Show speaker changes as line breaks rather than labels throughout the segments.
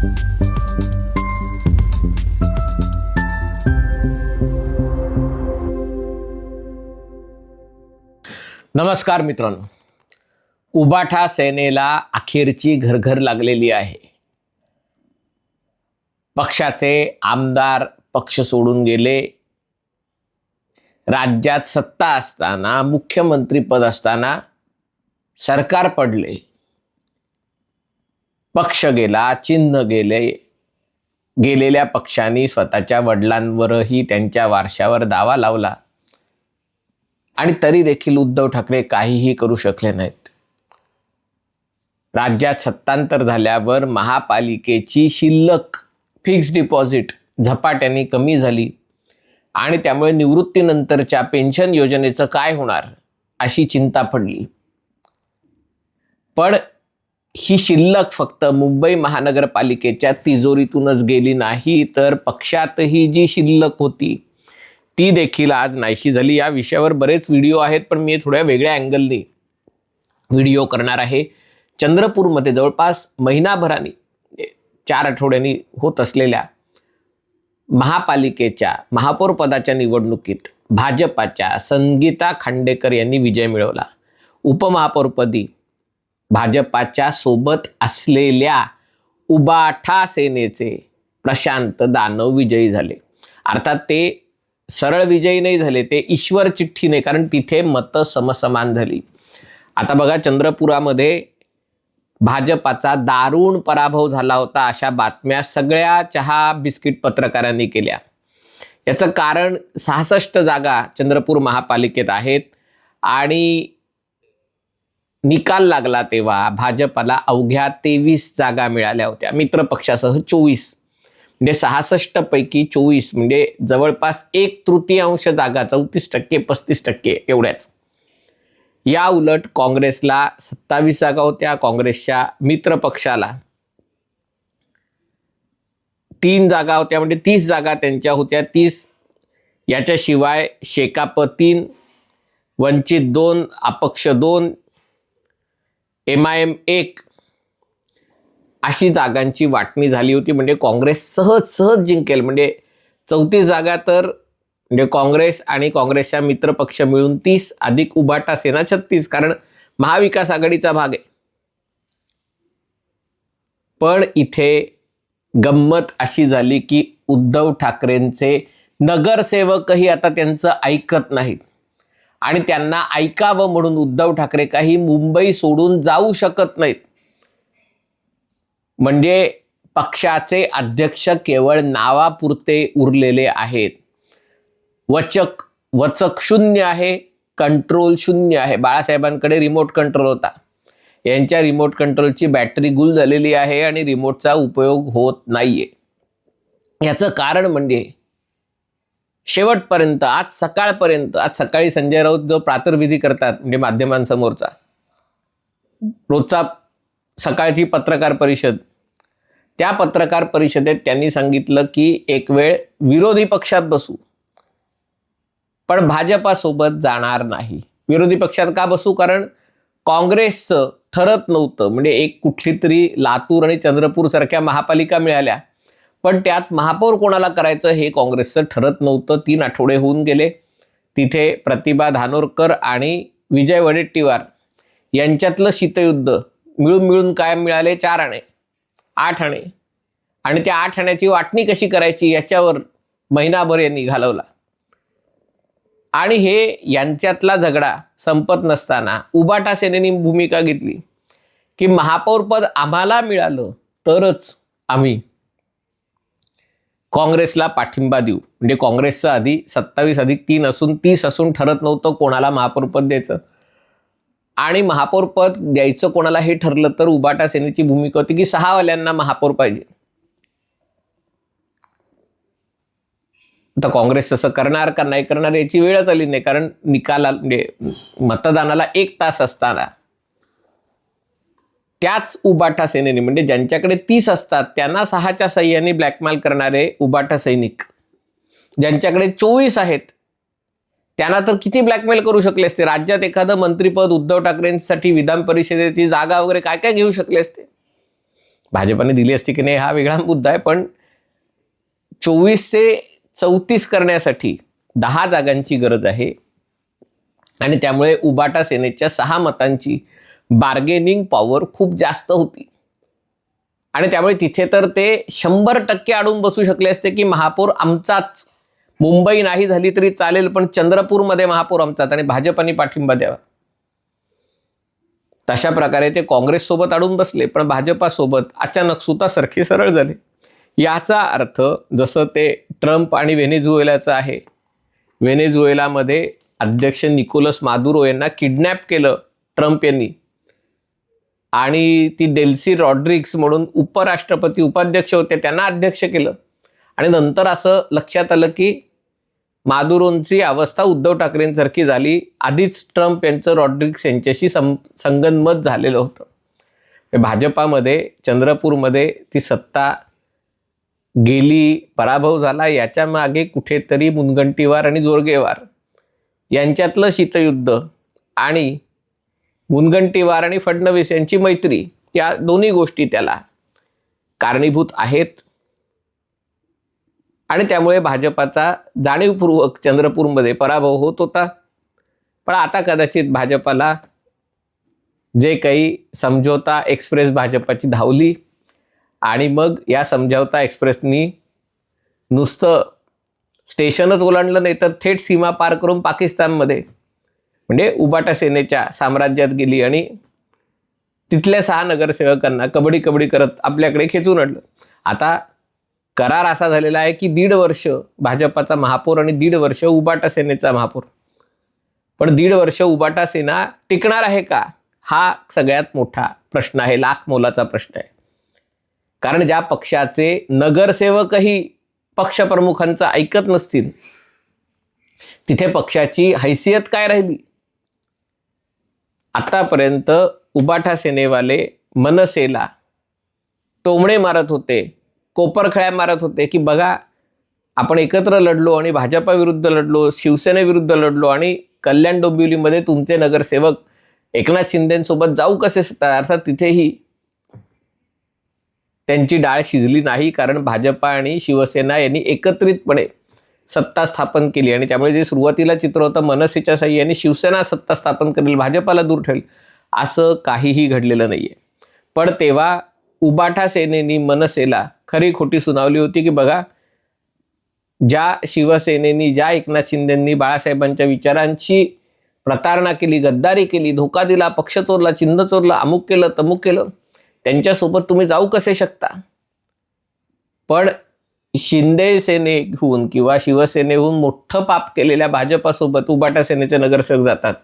नमस्कार मित्रांनो. उबाठा सेनेला अखेरची घरघर लागलेली आहे. पक्षाचे आमदार पक्ष सोडून गेले. राज्यात सत्ता असताना मुख्यमंत्री पद असताना सरकार पडले. पक्ष गेला चिन्ह गेले गेलेल्या पक्षांनी स्वतःच्या वडिलांवरही त्यांच्या वारशावर दावा लावला. आणि तरी देखील उद्धव ठाकरे काहीही करू शकले नाहीत. राज्यात सत्तांतर झाल्यावर महापालिकेची शिल्लक फिक्स डिपॉझिट झपाट्याने कमी झाली. आणि त्यामुळे निवृत्तीनंतरच्या पेन्शन योजनेचं काय होणार अशी चिंता पडली. पण ही शिल्लक फक्त मुंबई महानगरपालिकेच्या तिजोरीतूनच गेली नाही तर पक्षातही जी शिल्लक होती ती देखील आज नाहीशी झाली. या विषयावर बरेच व्हिडिओ आहेत पण मी थोड्या वेगळ्या अँगलने व्हिडिओ करणार आहे. चंद्रपूरमध्ये जवळपास महिनाभराने म्हणजे चार आठवड्यांनी होत असलेल्या महापालिकेच्या महापौर पदाच्या निवडणुकीत भाजपाच्या संगीता खांडेकर यांनी विजय मिळवला. उपमहापौरपदी भाजपाच्या सोबत असलेल्या उबाठा सेनेचे प्रशांत दानव विजयी झाले. अर्थात ते सरळ विजयी नाही झाले ते ईश्वर चिठ्ठीने कारण तिथे मतं समसमान झाली. आता बघा चंद्रपुरामध्ये भाजपाचा दारुण पराभव झाला होता अशा बातम्या सगळ्या चहा बिस्किट पत्रकारांनी केल्या. याचं कारण सहासष्ट जागा चंद्रपूर महापालिकेत आहेत आणि निकाल लागला तेव्हा भाजपला अवघ्या तेवीस जागा मिळाल्या होत्या. मित्रपक्षासह चोवीस. म्हणजे सहासष्ट पैकी चोवीस म्हणजे जवळपास एक तृतीयांश जागा चौतीस टक्के पस्तीस टक्के एवढ्याच. या उलट काँग्रेसला सत्तावीस जागा होत्या काँग्रेसच्या मित्रपक्षाला तीन जागा होत्या म्हणजे तीस जागा त्यांच्या होत्या. तीस याच्याशिवाय शेकाप तीन वंचित दोन अपक्ष दोन एम आय एम एक अशी जागांची वाटणी झाली होती म्हणजे काँग्रेस सहज सहज जिंकेल. म्हणजे चौतीस जागा तर म्हणजे काँग्रेस आणि काँग्रेसच्या मित्रपक्ष मिळून तीस अधिक उभाटा सेना छत्तीस कारण महाविकास आघाडीचा भाग आहे. पण इथे गंमत अशी झाली की उद्धव ठाकरेंचे नगरसेवकही आता त्यांचं ऐकत नाहीत. आणि त्यांना ऐकावं म्हणून उद्धव ठाकरे काही मुंबई सोडून जाऊ शकत नाहीत. म्हणजे पक्षाचे अध्यक्ष केवळ नावापुरते उरलेले आहेत. वचक वचक शून्य आहे कंट्रोल शून्य आहे. बाळासाहेबांकडे रिमोट कंट्रोल होता. यांच्या रिमोट कंट्रोलची बॅटरी गुल झालेली आहे आणि रिमोटचा उपयोग होत नाहीये. याचं कारण म्हणजे शेवटपर्यंत आज सकाळपर्यंत आज सकाळी संजय राऊत जो प्रातर्विधी करतात म्हणजे माध्यमांसमोरचा रोजचा सकाळची पत्रकार परिषद त्या पत्रकार परिषदेत त्यांनी सांगितलं की एक वेळ विरोधी पक्षात बसू पण भाजपासोबत जाणार नाही. विरोधी पक्षात का बसू? कारण काँग्रेसचं ठरत नव्हतं. म्हणजे एक कुठली तरी लातूर आणि चंद्रपूर सारख्या महापालिका मिळाल्या पण त्यात महापौर कोणाला करायचं हे काँग्रेसचं ठरत नव्हतं. तीन आठवडे होऊन गेले. तिथे प्रतिभा धानोरकर आणि विजय वडेट्टीवार यांच्यातलं शीतयुद्ध मिळून मिळून काय मिळाले चार आणे आठ आणे. आणि त्या आठ आण्याची वाटणी कशी करायची याच्यावर महिनाभर यांनी घालवला. आणि हे यांच्यातला झगडा संपत नसताना उबाटा सेनेनी भूमिका घेतली की महापौरपद आम्हाला मिळालं तरच आम्ही काँग्रेसला पाठिंबा देऊ. म्हणजे काँग्रेसचं आधी सत्तावीस अधिक तीन असून तीस असून ठरत नव्हतं कोणाला महापौरपद द्यायचं. आणि महापौरपद द्यायचं कोणाला हे ठरलं तर उबाटा सेनेची भूमिका होती की सहावाल्यांना महापौर पाहिजे. आता काँग्रेस तसं करणार का नाही करणार याची वेळच आली नाही कारण निकाला म्हणजे मतदानाला एक तास असताना त्याच उबाटा सेनेने म्हणजे ज्यांच्याकडे तीस असतात त्यांना सहाच्या सह्याने ब्लॅकमेल करणारे उबाटा सैनिक. ज्यांच्याकडे चोवीस आहेत त्यांना तर किती ब्लॅकमेल करू शकले असते? राज्यात एखादं मंत्रीपद उद्धव ठाकरेंसाठी विधान परिषदेची जागा वगैरे काय काय घेऊ शकले असते? भाजपाने दिली असती की नाही हा वेगळा मुद्दा आहे पण चोवीस ते चौतीस करण्यासाठी दहा जागांची गरज आहे. आणि त्यामुळे उबाटा सेनेच्या सहा मतांची बार्गेनिंग पॉवर खूप जास्त होती. आणि त्यामुळे तिथे तर ते शंभर टक्के अडून बसू शकले असते की महापौर आमचाच. मुंबई नाही झाली तरी चालेल पण चंद्रपूरमध्ये महापौर आमचाच आणि भाजपाने पाठिंबा द्यावा तशा प्रकारे ते काँग्रेससोबत अडून बसले पण भाजपासोबत अचानक सुतासारखे सरळ झाले. याचा अर्थ जसं ते ट्रम्प आणि व्हेनेझुएलाचं आहे. व्हेनेझुएलामध्ये अध्यक्ष निकोलस मादुरो यांना किडनॅप केलं ट्रम्प यांनी. आणि ती डेल्सी रॉड्रिक्स म्हणून उपराष्ट्रपती उपाध्यक्ष होते त्यांना अध्यक्ष केलं. आणि नंतर असं लक्षात आलं की मादुरोंची अवस्था उद्धव ठाकरेंसारखी झाली. आधीच ट्रम्प यांचं रॉड्रिक्स यांच्याशी सं संगनमत झालेलं होतं. भाजपामध्ये चंद्रपूरमध्ये ती सत्ता गेली पराभव झाला. याच्या मागे कुठेतरी मुनगंटीवार आणि जोरगेवार यांच्यातलं शीतयुद्ध आणि मुनगंटीवार आणि फडणवीस यांची मैत्री या दोन्ही गोष्टी त्याला कारणीभूत आहेत. आणि त्यामुळे भाजपाचा जाणीवपूर्वक चंद्रपूरमध्ये पराभव होत होता. पण आता कदाचित भाजपाला जे काही समझोता एक्सप्रेस भाजपाची धावली आणि मग या समझौता एक्सप्रेसनी नुसतं स्टेशनच ओलांडलं नाही तर थेट सीमा पार करून पाकिस्तानमध्ये म्हणजे उबाटा सेनेच्या साम्राज्यात गेली आणि तिथल्या सहा नगरसेवकांना कबड्डी कबड्डी करत आपल्याकडे खेचून आणलं. आता करार असा झालेला आहे की दीड वर्ष भाजपाचा महापौर आणि दीड वर्ष उबाटा सेनेचा महापौर. पण दीड वर्ष उबाटा सेना टिकणार आहे का? हा सगळ्यात मोठा प्रश्न आहे लाख मोलाचा प्रश्न आहे. कारण ज्या पक्षाचे नगरसेवकही पक्षप्रमुखांचं ऐकत नसतील तिथे पक्षाची हैसियत काय राहिली? आतापर्यंत उबाठा सेनेवाले मनसेला टोमणे मारत होते कोपरखळ्या मारत होते की बघा आपण एकत्र लढलो आणि भाजपाविरुद्ध लढलो शिवसेनेविरुद्ध लढलो आणि कल्याण डोंबिवलीमध्ये तुमचे नगरसेवक एकनाथ शिंदेसोबत जाऊ कसे अर्थात तिथेही त्यांची डाळ शिजली नाही कारण भाजपा आणि शिवसेना यांनी एकत्रितपणे सत्ता स्थापन केली आणि त्यामुळे जे सुरुवातीला चित्र होतं मनसेच्या साह्याने शिवसेना सत्ता स्थापन करेल भाजपाला दूर ठेवेल असं काहीही घडलेलं नाही आहे पण तेव्हा उबाठा सेनेनी मनसेला खरी खोटी सुनावली होती की बघा ज्या शिवसेनेनी ज्या एकनाथ शिंदेंनी बाळासाहेबांच्या विचारांची प्रतारणा केली गद्दारी केली धोका दिला पक्ष चोरला चिन्ह चोरलं अमुक केलं तमुक केलं त्यांच्यासोबत तुम्ही जाऊ कसे शकता? पण शिंदे सेनेहून किंवा शिवसेनेहून मोठं पाप केलेल्या भाजपासोबत उबाटा सेनेचे नगरसेवक जातात.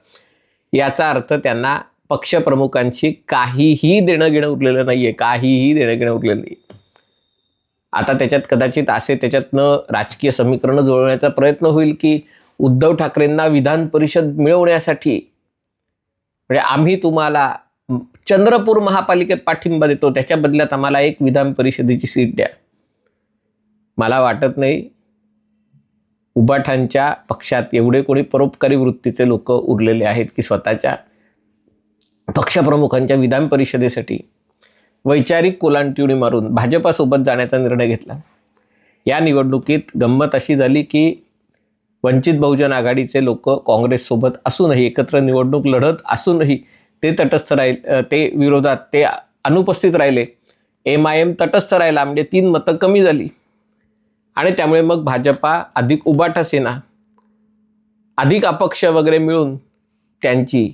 याचा अर्थ त्यांना पक्षप्रमुखांशी काहीही देणं घेणं उरलेलं नाहीये. काहीही देणं घेणं उरलेलं नाही आता त्याच्यात कदाचित असे त्याच्यातनं राजकीय समीकरणं जुळवण्याचा प्रयत्न होईल की उद्धव ठाकरेंना विधान परिषद मिळवण्यासाठी म्हणजे आम्ही तुम्हाला चंद्रपूर महापालिकेत पाठिंबा देतो त्याच्या बदल्यात आम्हाला एक विधान परिषदेची सीट द्या. मला वाटत नाही उबाठांच्या पक्षात एवढे कोणी परोपकारी वृत्तीचे लोक उरलेले आहेत की स्वतःच्या पक्षप्रमुखांच्या विधान परिषदेसाठी वैचारिक कोलांटिवणी मारून भाजपासोबत जाण्याचा निर्णय घेतला. या निवडणुकीत गंमत अशी झाली की वंचित बहुजन आघाडीचे लोक काँग्रेससोबत असूनही एकत्र निवडणूक लढत असूनही ते तटस्थ राहील ते विरोधात ते अनुपस्थित राहिले. एम आय एम तटस्थ राहिला म्हणजे तीन मतं कमी झाली. आणि त्यामुळे मग भाजपा अधिक उबाटा सेना अधिक अपक्ष वगैरे मिळून त्यांची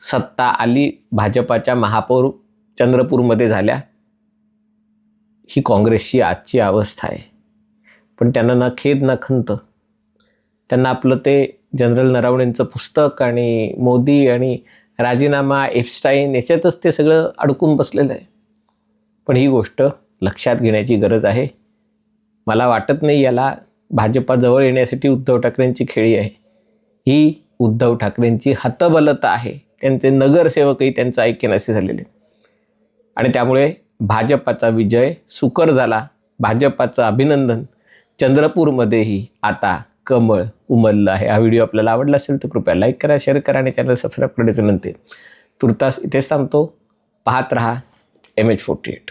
सत्ता आली भाजपाच्या महापौर चंद्रपूरमध्ये झाल्या. ही काँग्रेसची आजची अवस्था आहे. पण त्यांना ना खेद ना खंत. त्यांना आपलं ते जनरल नरावणेंचं पुस्तक आणि मोदी आणि राजीनामा एफस्टाईन याच्यातच ते सगळं अडकून बसलेलं आहे. पण ही गोष्ट लक्षात घेण्याची गरज आहे. मला वाटत नाही याला भाजपाजवळ येण्यासाठी उद्धव ठाकरेंची खेळी आहे. ही उद्धव ठाकरेंची हतबलता आहे. त्यांचे नगरसेवकही त्यांचं ऐक्यनासे झालेले. आणि त्यामुळे भाजपाचा विजय सुकर झाला. भाजपाचं अभिनंदन चंद्रपूरमध्येही आता कमळ उमललं आहे. हा व्हिडिओ आपल्याला आवडला असेल तर कृपया लाईक करा शेअर करा आणि चॅनल सबस्क्राईब करायचं नंतर तुर्तास इथेच सांगतो पाहत रहा एम एच फोर्टी एट